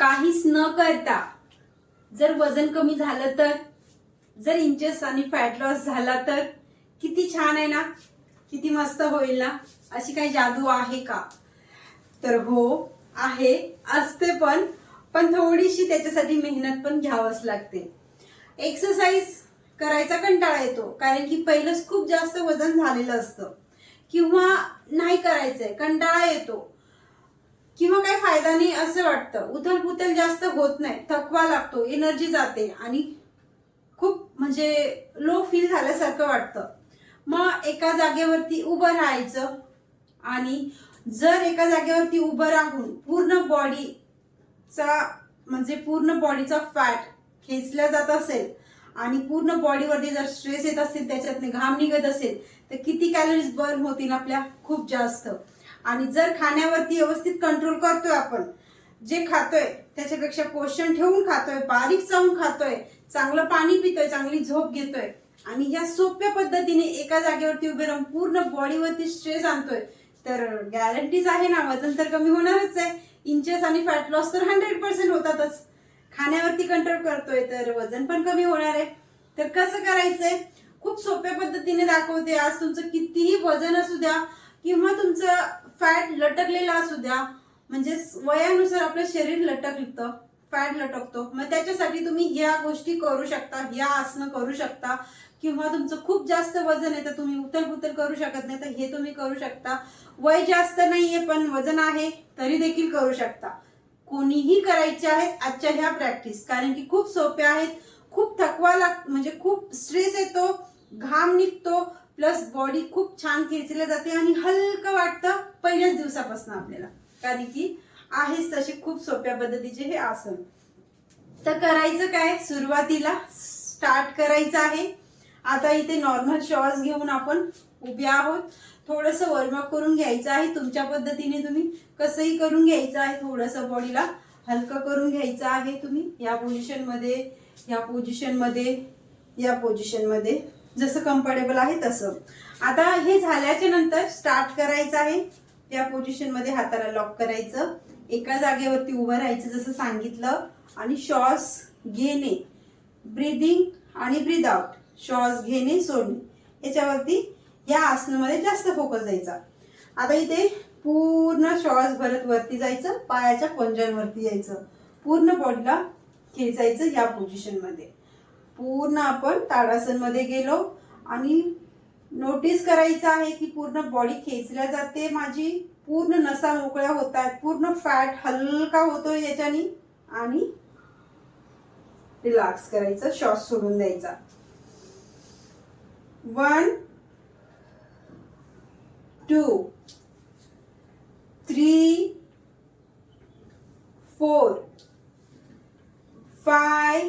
काहीच न करता जर वजन कमी झालं तर जर इंचेस आणि फॅट लॉस झाला तर किती छान आहे ना? किती मस्त होईल ना? अशी काही जादू आहे का? तर हो आहे असते पण पण थोडीशी त्याच्यासाठी मेहनत पण घ्यावंच लागते. एक्सरसाइज करायचा कंटाळा येतो कारण की पहिलंच खूप जास्त वजन झालेलं असतं. किंवा नाही करायचंय कंटाळा येतो. किंवा काही फायदा नाही असं वाटतं. उथलपुथल जास्त होत नाही. थकवा लागतो एनर्जी जाते आणि खूप म्हणजे लो फील झाल्यासारखं वाटतं. मग एका जागेवरती उभं राहायचं आणि जर एका जागेवरती उभं राहून पूर्ण बॉडीचा म्हणजे पूर्ण बॉडीचा फॅट खेचला जात असेल आणि पूर्ण बॉडीवरती जर स्ट्रेस येत असेल त्याच्यातने घाम निघत असेल तर किती कॅलरीज बर्न होतील आपल्या? खूप जास्त. आणि जर खाण्यावरती व्यवस्थित कंट्रोल करतोय आपण जे खातोय त्याच्यापेक्षा पोषण ठेवून खातोय बारीक चावून खातोय चांगलं पाणी पितोय चांगली झोप घेतोय आणि ह्या सोप्या पद्धतीने एका जागेवरती उभे राहून पूर्ण बॉडीवरती स्ट्रेस आणतोय तर गॅरंटीज आहे ना वजन तर कमी होणारच आहे. इंचेस आणि फॅट लॉस तर हंड्रेड पर्सेंट होतातच. खाण्यावरती कंट्रोल करतोय तर वजन पण कमी होणार आहे. तर कसं करायचंय? खूप सोप्या पद्धतीने दाखवते. आज तुमचं कितीही वजन असू द्या किंवा तुमचं फॅट लटकलेला असू द्या म्हणजे वयानुसार आपलं शरीर लटकतं फॅट लटकतो. मग त्याच्यासाठी तुम्ही ह्या गोष्टी करू शकता ह्या आसनं करू शकता किंवा तुमचं खूप जास्त वजन आहे तर तुम्ही उतल पुतल करू शकत नाही तर हे तुम्ही करू शकता. वय जास्त नाहीये पण वजन आहे तरी देखील करू शकता. कोणीही करायचे आहेत आजच्या ह्या प्रॅक्टिस कारण की खूप सोप्या आहेत खूप थकवा लाग म्हणजे खूप स्ट्रेस येतो घाम निघतो प्लस बॉडी खूप छान खेचली जाते आणि हलकं वाटतं पहिल्याच दिवसापासून आपल्याला. कारण की आहेच तसे खूप सोप्या पद्धतीचे हे आसन. तर करायचं काय? सुरुवातीला स्टार्ट करायचं आहे. आता इथे नॉर्मल शॉर्ट्स घेऊन आपण उभे आहोत. थोडंसं वॉर्मअप करून घ्यायचं आहे. तुमच्या पद्धतीने तुम्ही कसंही करून घ्यायचं आहे. थोडंसं बॉडीला हलकं करून घ्यायचं आहे तुम्ही. या पोझिशनमध्ये या पोझिशनमध्ये या पोझिशनमध्ये जसं कम्फर्टेबल आहे तसं. आता हे झाल्याच्यानंतर स्टार्ट करायचं आहे. त्या पोझिशनमध्ये हाताला लॉक करायचं. एका जागेवरती उभं राहायचं जसं सांगितलं. आणि श्वास घेणे. ब्रिदिंग आणि ब्रीद आउट श्वास घेणे सोडणे. याच्यावरती या आसनामध्ये जास्त फोकस द्यायचा. आता इथे पूर्ण श्वास भरत वरती जायचं. पायाच्या पंजांवरती यायचं. पूर्ण बॉडीला खेचायचं या पोझिशनमध्ये पूर्ण आपण ताडासनमध्ये गेलो. आणि नोटीस करायचं आहे की पूर्ण बॉडी खेचल्या जाते. माझी पूर्ण नसा मोकळ्या होत आहेत पूर्ण फॅट हलका होतोय याच्यानी. आणि रिलॅक्स करायचं श्वास सोडून द्यायचा. One two three four five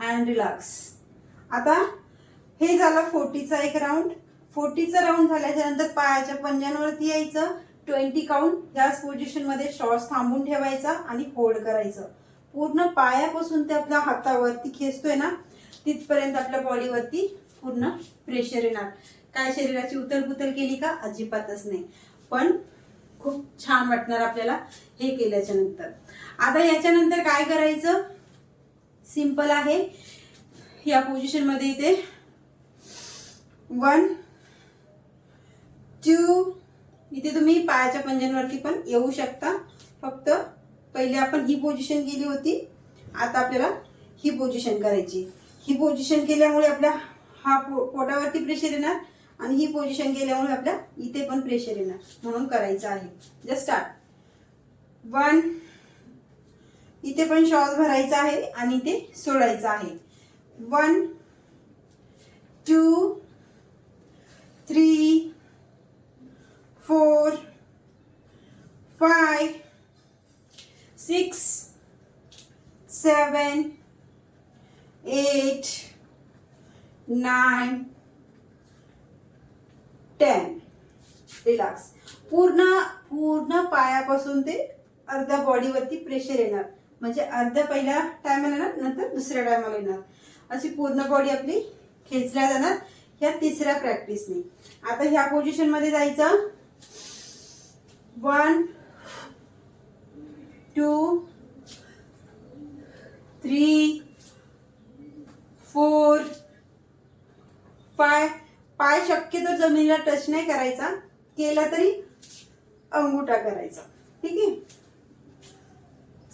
And relax आता हे झालं फोर्टीचा एक राऊंड फोर्टीचा राऊंड झाल्याच्यानंतर पायाच्या पंजांवरती यायचं. ट्वेंटी काउंट याच पोझिशनमध्ये शॉर्ट्स थांबून ठेवायचा आणि होल्ड करायचं. पूर्ण पायापासून ते आपल्या हातावरती खेचतोय ना तिथपर्यंत आपल्या बॉडीवरती पूर्ण प्रेशर येणार. काय शरीराची उतल केली का? अजिबातच नाही. पण खूप छान वाटणार आपल्याला हे केल्याच्यानंतर आता याच्यानंतर काय करायचं? सिंपल आहे. या पोझिशनमध्ये इथे वन टू इथे तुम्ही पायाच्या पंजांवरती पण येऊ शकता. फक्त पहिले आपण ही पोझिशन केली होती. आता आपल्याला ही पोझिशन करायची. ही पोझिशन केल्यामुळे आपल्या हा पो पोटावरती प्रेशर येणार आणि ही पोझिशन केल्यामुळे आपल्या इथे पण प्रेशर येणार. म्हणून करायचं आहे. जस्ट स्टार्ट वन इथे पण श्वास भरायचा आहे आणि ते सोडायचं आहे. One two three four five six seven eight nine ten relax पूर्ण पूर्ण पायापासून ते अर्ध्या बॉडीवरती प्रेशर येणार. म्हणजे अर्ध्या पहिल्या टायमाला येणार नंतर दुसऱ्या टायमाला येणार. अशी पूर्ण बॉडी आपली खेचल्या जाणार ह्या तिसऱ्या प्रॅक्टिसने आता ह्या पोझिशनमध्ये जायचं. One two three four pi पाय शक्यतो जमिनीला टच नाही करायचा. केला तरी अंगुठा करायचा. ठीक आहे?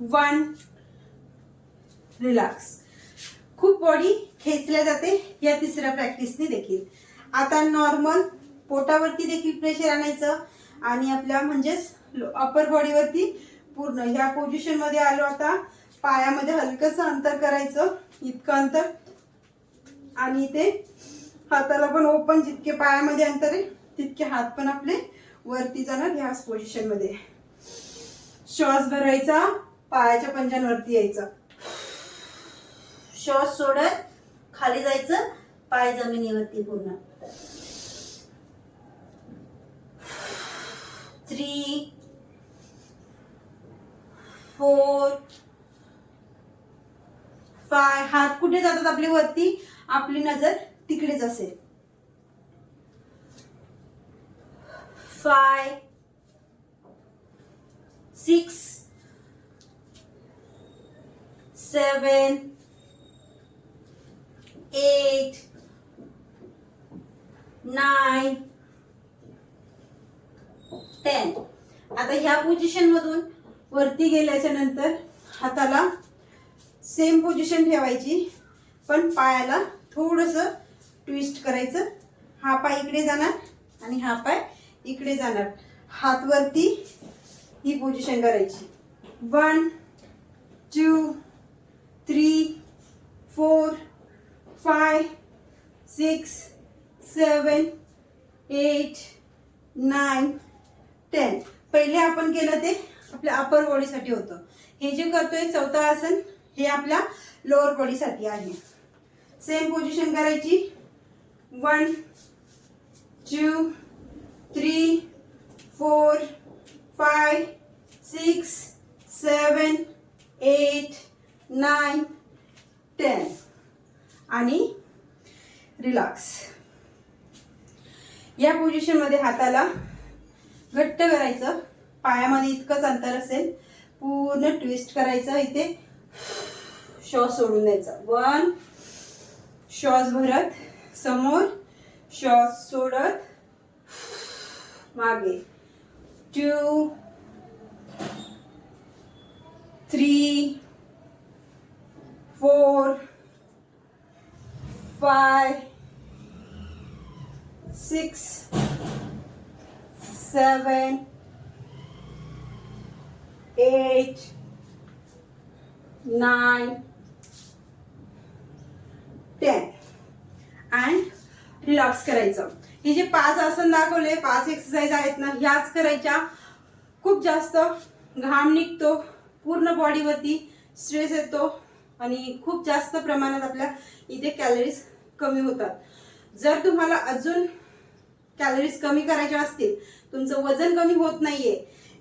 one relax खूप बॉडी खेचल्या जाते या तिसऱ्या प्रॅक्टिसने देखील. आता नॉर्मल पोटावरती देखील प्रेशर आणायचं आणि आपल्या म्हणजेच अपर बॉडीवरती पूर्ण ह्या पोझिशनमध्ये आलो आता पायामध्ये हलकंसं अंतर करायचं इतकं अंतर. आणि ते हाताला पण ओपन जितके पायामध्ये अंतर आहे तितके हात पण आपले वरती जाणार ह्याच पोझिशनमध्ये श्वास भरायचा पायाच्या पंजांवरती यायचा. श्वास सोडत खाली जायचं पाय जमिनीवरती पूर्ण. थ्री फोर फाय हात कुठे जातात आपली वरती? आपली नजर तिकडेच असेल. Five six seven eight nine ten आता ह्या पोझिशन मधून वरती गेल्याच्यानंतर हाताला सेम पोझिशन ठेवायची पण पायाला थोडस ट्विस्ट करायचं. हा पाय इकडे जाणार आणि हा पाय इकडे जाणार. हात वरती ही पोझिशन करायची. One two three four five six seven eight nine ten. पहिले आपण केलं ते आपल्या अपर बॉडीसाठी होतं. हे जे करतोय चौथा आसन हे आपल्या लोअर बॉडीसाठी आहे. सेम पोझिशन करायची. One two three four five six seven eight nine ten. आणि रिलॅक्स. या पोझिशनमध्ये हाताला घट्ट करायचं. पायामध्ये इतकंच अंतर असेल पूर्ण ट्विस्ट करायचं. इथे श्वास सोडून द्यायचा. वन श्वास भरत. समोर श्वास सोडत. मागे. Two three four five six seven, eight, nine, ten and relax करायचं. हे जे पाच आसन दाखवले पाच एक्सरसाइज आहेत ना ह्याच करायच्या. खूप जास्त घाम निघतो पूर्ण बॉडीवरती स्ट्रेस येतो. आणि खूप जास्त प्रमाणात आपल्या इथे कॅलरीज कमी होतात. जर तुम्हाला अजून कॅलरीज कमी करायच्या असतील तुमचं वजन कमी होत नाहीये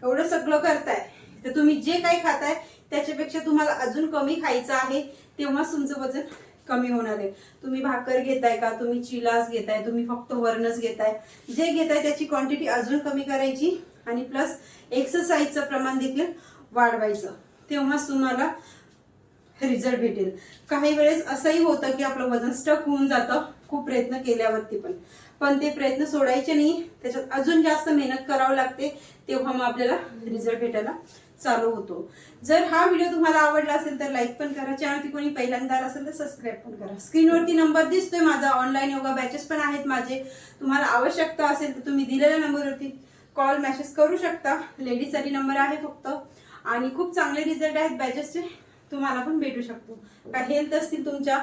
एवढं सगळं करताय तर तुम्ही जे काही खाताय त्याच्यापेक्षा तुम्हाला अजून कमी खायचं आहे तेव्हाच तुमचं वजन कमी होणार आहे. तुम्ही भाकर घेताय का? तुम्ही चिलास घेताय तुम्ही फक्त वरणच घेताय. जे घेताय त्याची क्वांटिटी अजून कमी करायची आणि प्लस एक्सरसाइजचं प्रमाण देखील वाढवायचं. तेव्हाच तुम्हाला रिझल्ट भेटेल. काही वेळेस असंही होतं की आपलं वजन स्टक होऊन जातं खूप प्रयत्न केल्यावरती पण. पण ते प्रयत्न सोडायचे नाही त्याच्यात अजून जास्त मेहनत करावं लागते तेव्हा मग आपल्याला रिझल्ट भेटायला चालू होतो. जर हा व्हिडिओ तुम्हाला आवडला असेल तर लाईक पण करा चॅनल कोणी पहिल्यांदा असेल तर सबस्क्राईब पण करा. स्क्रीनवरती नंबर दिसतोय माझा ऑनलाईन योगा बॅचेस पण आहेत माझे. तुम्हाला आवश्यकता असेल तर तुम्ही दिलेल्या नंबरवरती कॉल मॅसेज करू शकता. लेडीजसाठी नंबर आहे फक्त. आणि खूप चांगले रिझल्ट आहेत बॅचेसचे तुम्हाला पण भेटू शकतो. काय हेल्थ असतील तुमच्या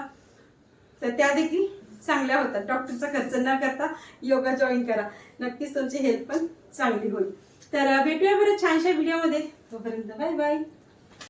तर त्या देखील चांगल्या होतात. डॉक्टरचा खर्च न करता योगा जॉईन करा. नक्कीच तुमची हेल्थ पण चांगली होईल. तर भेटूया बरं छानशा व्हिडिओमध्ये तोपर्यंत बाय बाय